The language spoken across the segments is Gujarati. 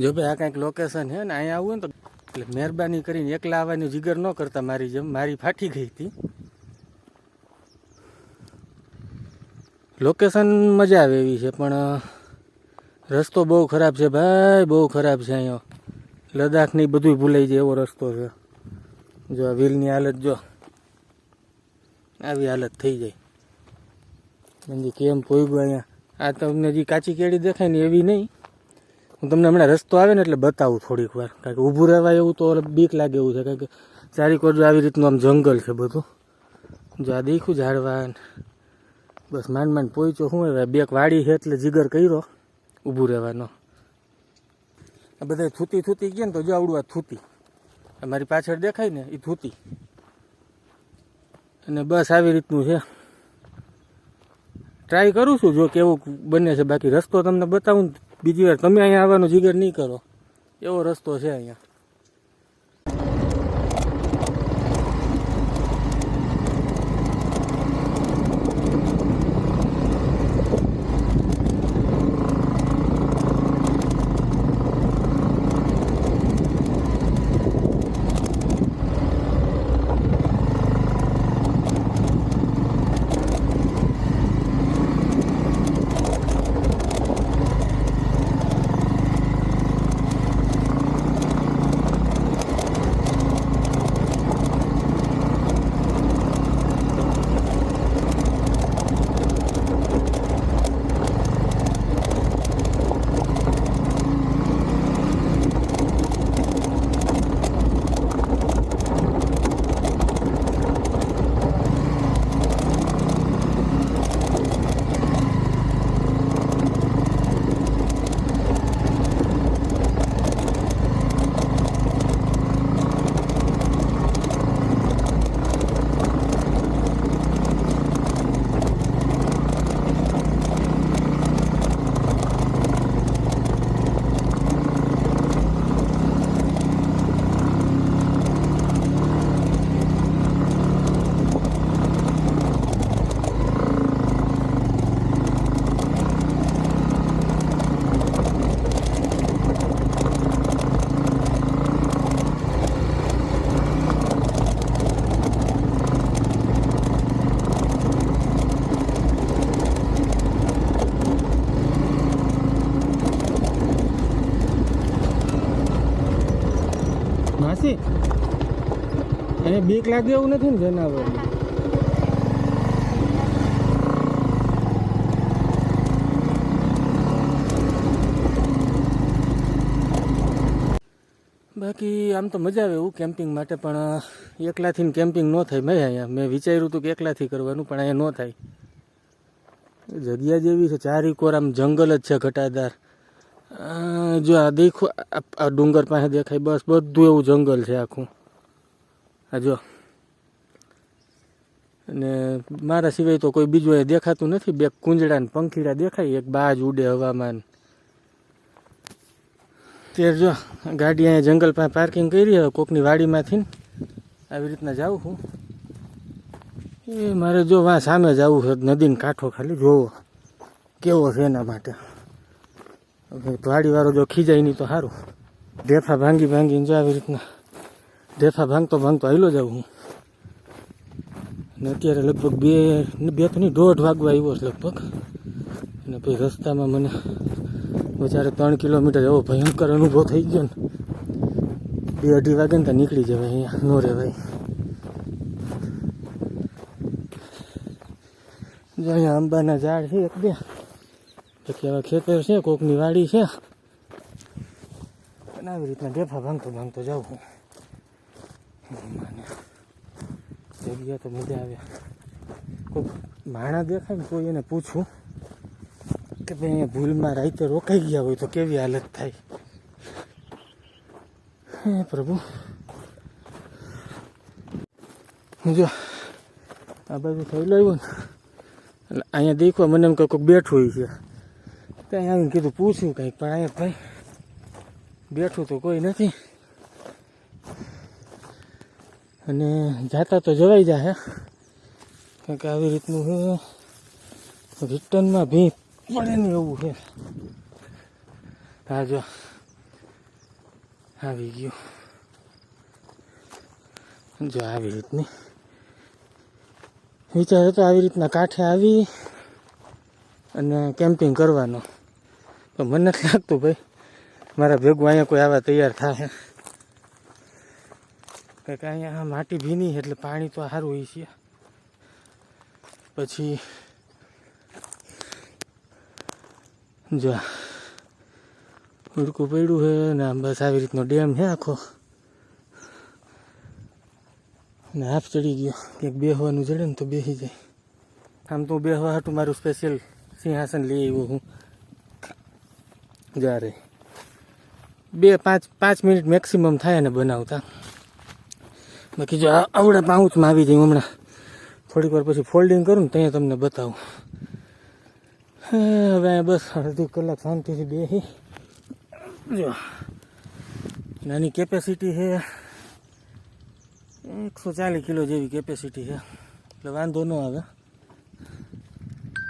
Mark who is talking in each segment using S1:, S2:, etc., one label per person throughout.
S1: જો ભાઈ, આ કંઈક લોકેશન છે ને, અહીંયા આવું ને તો એટલે મહેરબાની કરીને એકલા આવવાની જીગર ન કરતા મારી જેમ. મારી ફાટી ગઈ હતી. લોકેશન મજા આવે એવી છે, પણ રસ્તો બહુ ખરાબ છે ભાઈ, બહુ ખરાબ છે અહીંયા. લદ્દાખની બધું ભૂલાઈ જાય એવો રસ્તો છે. જો આ વ્હીલની હાલત જો, આવી હાલત થઈ જાય. કેમ પોઈગું અહીંયા. આ તમને જે કાચી કેળી દેખાય ને એવી નહીં. હું તમને હમણાં રસ્તો આવે ને એટલે બતાવું થોડીક વાર. કારણ કે ઊભું રહેવાય એવું તો બીક લાગે એવું છે. કારણ કે બાજુ આવી રીતનું આમ જંગલ છે બધું. જો આ દેખ્યું ઝાડવા બસ માંડ માંડ પહોંચ્યો શું હવે. બેક વાડી છે એટલે જીગર કર્યો ઊભું રહેવાનો. આ બધા થૂતી થૂતી ગયા ને તો જો આવડું આ થૂતી. મારી પાછળ દેખાય ને એ થૂતી. અને બસ આવી રીતનું છે. ટ્રાય કરું છું જો કેવું બને છે. બાકી રસ્તો તમને બતાવું બીજી વાર તમે અહીંયા આવવાનો જીગર નહીં કરો. એવો રસ્તો છે અહીંયા. એને બીક લાગે એવું નથી ને જનાવર બાકી આમ તો મજા આવે એવું કેમ્પિંગ માટે, પણ એકલાથી કેમ્પિંગ ન થાય મેં અહીંયા. મેં વિચાર્યું હતું કે એકલાથી કરવાનું, પણ અહીંયા ન થાય. જગ્યા જેવી છે ચારી કોર આમ જંગલ જ છે ઘટાદાર. જો આ દેખો આ ડુંગર પાસે દેખાય, બસ બધું એવું જંગલ છે આખું. આ જો. અને મારા સિવાય તો કોઈ બીજું એ દેખાતું નથી. બે કુંજડા ને પંખીડા દેખાય. એક બાજ ઉડે હવામાન. ત્યારે જો, ગાડી અહીંયા જંગલ પાસે પાર્કિંગ કરી હવે કોકની વાડીમાંથી આવી રીતના જાઉં હું. એ મારે જો વાં સામે જવું છે નદીને કાંઠો ખાલી જોવો. કેવો છે એના માટે? વાડીવાળો જો ખીજાય નહીં તો સારું. ઢેફા ભાંગી ભાંગીને જો આવી રીતના ઢેફા ભાંગતો ભાંગતો આવેલો જાઉં હું. ને અત્યારે લગભગ બે બે તો નહીં, દોઢ વાગવા આવ્યો છે લગભગ. અને પછી રસ્તામાં મને બચારે ત્રણ કિલોમીટર એવો ભયંકર અનુભવ થઈ ગયો ને. બે અઢી વાગે ને ત્યાં નીકળી જવાય અહીંયા, નો રહેવાય જો અહીંયા આંબાના ઝાડ છે એક બે. પછી હવે ખેતર છે, કોકની વાડી છે. અને આવી રીતના ઢેફા ભાંગતો ભાંગતો જાઉં હું. જગ્યા તો મજા આવે. કોઈક માણા દેખાય ને કોઈ એને પૂછું કે ભાઈ અહીંયા ભૂલમાં રાતે રોકાઈ ગયા હોય તો કેવી હાલત થાય? હે પ્રભુ. જો આ બાજુ થયેલું આવ્યું ને, એટલે અહીંયા દેખવા મને એમ કોઈક બેઠું હોય છે. ત્યાં આવીને કીધું પૂછ્યું કંઈક, પણ અહીંયા ભાઈ બેઠું તો કોઈ નથી. અને જાતા તો જવાઈ જાય કારણ કે આવી રીતનું છે રિટર્નમાં ભી પડે ને એવું છે હા જો આવી ગયું. જો આવી રીતની. વિચાર હતો આવી રીતના કાંઠે આવી અને કેમ્પિંગ કરવાનો. તો મને નથી લાગતું ભાઈ. મારા ભેગું અહીંયા કોઈ આવા તૈયાર થાય અહીંયા આ માટી ભીની એટલે પાણી તો સારું હોય છે. પછી જો ઉડકું પડ્યું છે ને આમ બસ આવી રીતનો ડેમ છે આખો. ને હાફ ચડી ગયો. ક્યાંક બેહવાનું જડે ને તો બેસી જાય. આમ તો બેહવા હાટું મારું સ્પેશિયલ સિંહાસન લઈ આવ્યો હું. જ્યારે બે પાંચ પાંચ મિનિટ મેક્સિમમ થાય ને બનાવતા. બાકી જો આવડે પાઉચમાં આવી જાય હમણાં. થોડીક વાર પછી ફોલ્ડિંગ કરું ને ત્યાં તમને બતાવું. હવે બસ અડધી કલાક શાંતિથી બેસી જો, નાની કેપેસિટી છે. એકસો ચાલીસ કિલો જેવી કેપેસિટી છે. એટલે વાંધો ન આવે.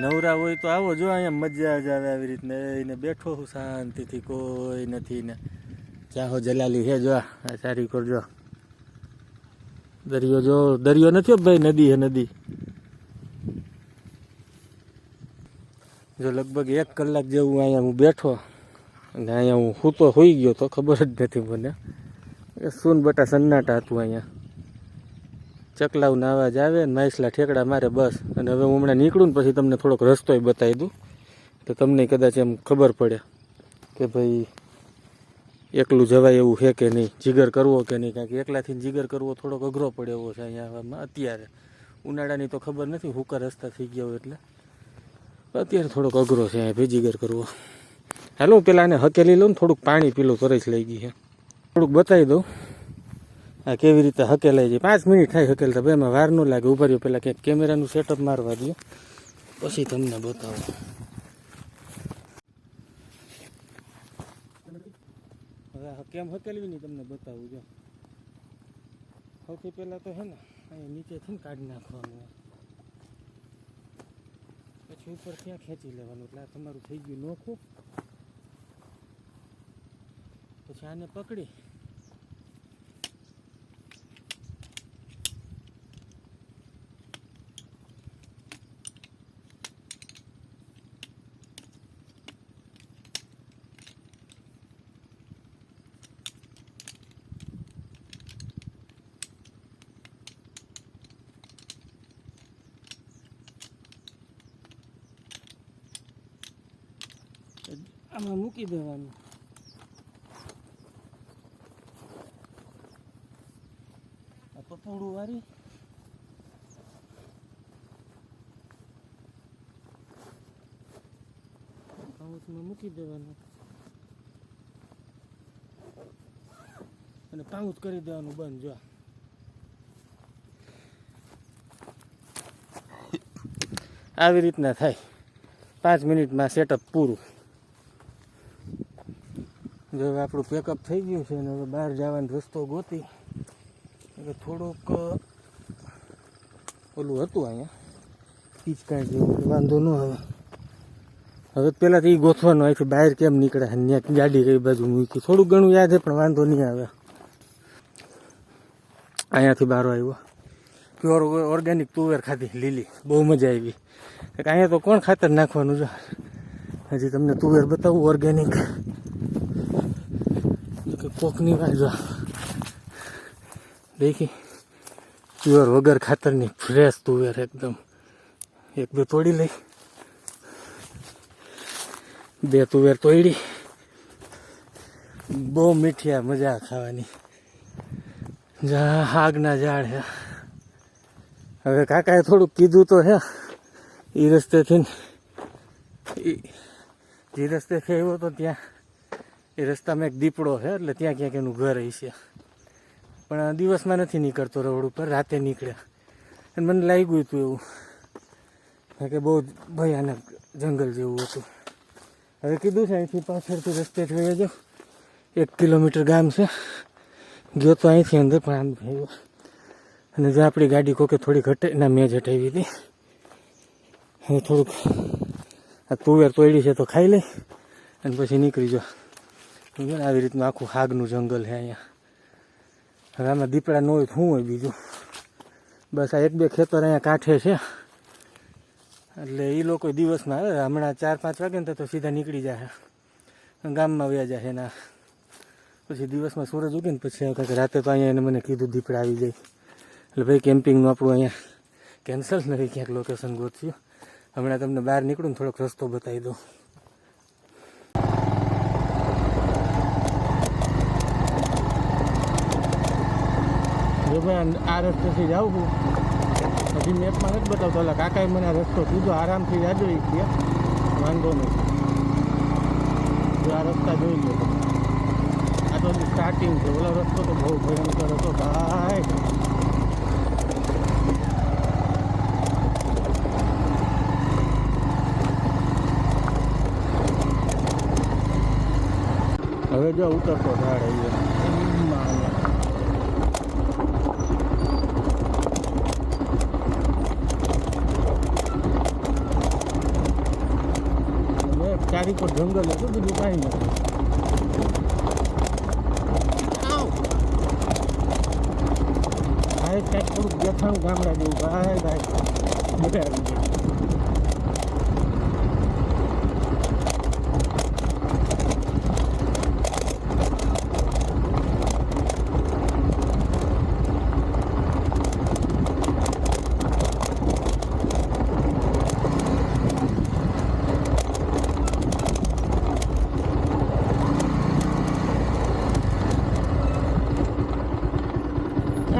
S1: નવરા હોય તો આવો જો, અહીંયા મજા જ આવે આવી રીતના. એને બેઠો હું શાંતિથી, કોઈ નથી ને. ચાહો જલાલી છે, જો આ. સારી કરજો દરિયો જો, દરિયો નથી ભાઈ, નદી હે નદી. જો લગભગ એક કલાક જેવું અહીંયા હું બેઠો અને અહીંયા હું સૂતો હોઈ ગયો તો ખબર જ નથી મને. એ સૂન બટા સન્નાટા હતું અહીંયા. ચકલાવના અવાજ આવે ને માઇસલા ઠેકડા મારે બસ. અને હવે હું હમણાં નીકળું ને પછી તમને થોડોક રસ્તોય બતાવી દઉં. તો તમને કદાચ એમ ખબર પડે કે ભાઈ એકલું જવાય એવું છે કે નહીં? જીગર કરવો કે નહીં? કારણ કે એકલાથી જીગર કરવો થોડોક અઘરો પડે એવો છે અહીંયા અત્યારે. ઉનાળાની તો ખબર નથી, હુકર રસ્તા થઈ ગયો એટલે. અત્યારે થોડોક અઘરો છે અહીંયા ભેજીગર જીગર કરવો. હાલો પેલા આને હકેલી લઉં થોડુંક પાણી પીલું, તરસ લઈ ગઈ છે. થોડુંક બતાવી દઉં. આ કેવી રીતે હકેલાઈ જાય પાંચ મિનિટ થાય હકેલતા ભાઈ એમાં વાર ન લાગે. ઊભા રહ્યો, પેલા ક્યાંક કેમેરાનું સેટઅપ મારવા દો પછી તમને બતાવું હવે આ કેમ હકેલવી નહીં તમને બતાવું, જો. સૌથી પહેલાં તો હે ને, અહીંયા નીચેથી કાઢી નાખવાનું. પછી ઉપર ત્યાં ખેંચી લેવાનું, એટલે તમારું થઈ ગયું નોખું. પછી આને પકડી આમાં મૂકી દેવાનું. પપોડું વારી. પાઉચમાં મૂકી દેવાનું. અને પાઉચ કરી દેવાનું બંધ, જો આવી રીતના થાય. પાંચ મિનિટમાં સેટઅપ પૂરું. જો હવે આપણું પેકઅપ થઈ ગયું છે અને હવે બહાર જવાનો રસ્તો ગોતી. એટલે થોડુંક, ઓલું હતું અહીંયા. પિચકાઈ જેવું વાંધો ન આવે. હવે પહેલાં એ ગોથવાનું અહીંથી બહાર કેમ નીકળે? ત્યાં ગાડી કઈ બાજુ મૂકી. થોડું ઘણું યાદ છે, પણ વાંધો નહીં આવે. અહીંયાથી બહાર આવ્યો. પ્યોર ઓર્ગેનિક તુવેર ખાધી, લીલી. બહુ મજા આવી. અહીંયા તો કોણ ખાતર નાખવાનું છે? હજી તમને તુવેર બતાવું ઓર્ગેનિક કોકની બાજુ દેખી? પ્યોર વગર ખાતરની ફ્રેશ તુવેર એકદમ. એક બે તોડી લઈ. બે તુવેર તોડી. બહુ મીઠી આ મજા ખાવાની. જા, આગના ઝાડ હે. હવે કાકાએ થોડુંક કીધું તો હે. એ રસ્તેથી એ રસ્તે જે આવ્યો તો ત્યાં એ રસ્તામાં એક દીપડો છે, એટલે ત્યાં ક્યાંક એનું ઘર હશે પણ દિવસમાં નથી નીકળતો રોડ ઉપર રાતે નીકળ્યા અને મને લાગ્યું હતું એવું. કે બહુ ભયાનક જંગલ જેવું હતું. હવે કીધું છે, અહીંથી પાછળથી રસ્તેથી વહી જાઓ એક કિલોમીટર ગામ છે. ગયો તો અહીંથી અંદર, પણ આમ થયું અને જો આપણી ગાડી કોકે થોડી ઘટે, ના, મેં જ હટાવી હતી. અને થોડુંક આ તુવેર તોડી છે તો ખાઈ લઈ, અને પછી નીકળી જાઓ. સમજો ને આવી રીતનું આખું હાગનું જંગલ છે અહીંયા. હવે આમાં દીપડા ન હોય શું હોય બીજું? બસ આ એક બે ખેતર અહીંયા કાંઠે છે. એટલે એ લોકો દિવસમાં આવે, હમણાં ચાર પાંચ વાગે ને તો સીધા નીકળી જાય ગામમાં વ્યા જાય એના. પછી દિવસમાં સૂરજ ઉગે ને પછી કાંઈક રાતે તો અહીંયા એને મને કીધું દીપડા આવી જાય. એટલે ભાઈ કેમ્પિંગનું આપણું અહીંયા કેન્સલ નથી ક્યાંક લોકેશન ગોત્યું હમણાં તમને બહાર નીકળું ને થોડોક રસ્તો બતાવી દઉં. જો ભાઈ આ રસ્તેથી જાઉં છું. હજી મેપમાં નથી બતાવતો. એટલે કાકાએ મને રસ્તો કીધો. આરામથી જાજો એ કે. વાંધો જો આ રસ્તા જોઈ લો. આ તો સ્ટાર્ટિંગ છે. ઓલો રસ્તો તો બહુ ભયંકર હતો ભાઈ. હવે જો ઉતરતો ઝાડ અહીંયા. પર જંગલ હતું બીજું કાંઈ નથી આ કંઈક થોડુંક દેખાણું ગામડા જેવું ભાઈ ભાઈ બધા ગયા.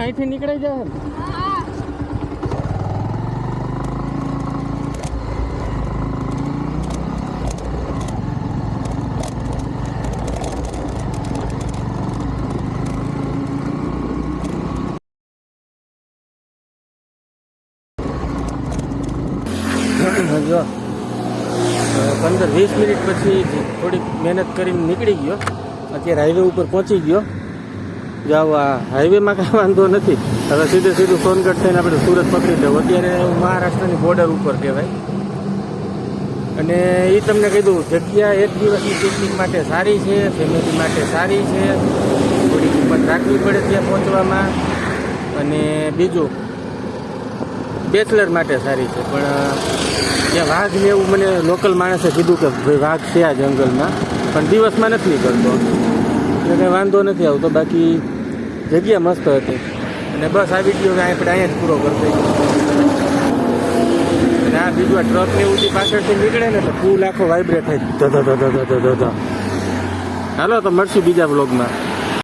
S1: અહીંથી નીકળી જાય ને જો પંદર વીસ મિનિટ પછી થોડીક મહેનત કરીને નીકળી ગયો. અત્યારે હાઈવે ઉપર પહોંચી ગયો. આ હાઈવેમાં કાંઈ વાંધો નથી. હવે સીધે સીધું સોનગઢ થઈને આપણે સુરત પકડી લેવું અત્યારે મહારાષ્ટ્રની બોર્ડર ઉપર કહેવાય. અને એ તમને કીધું જગ્યા એક દિવસની પિકનિક માટે સારી છે ફેમિલી માટે સારી છે. થોડી કિંમત રાખવી પડે ત્યાં પહોંચવામાં. અને બીજું બેચલર માટે સારી છે. પણ, ત્યાં વાઘ ને એવું મને લોકલ માણસે કીધું કે ભાઈ વાઘ છે આ જંગલમાં. પણ દિવસમાં નથી નીકળતો. એટલે કંઈ વાંધો નથી આવતો. બાકી જગ્યા મસ્ત હતી. અને બસ આ વીડિયો આપણે અહીંયા જ પૂરો કરી દઈએ. અને આ બીજું આ ટ્રક ને એવું પાછળથી નીકળે ને એટલે ફૂલ આખો વાઇબ્રેટ થાય ધધા ધધા ધધા ધધા હાલો તો મળશું બીજા બ્લોગમાં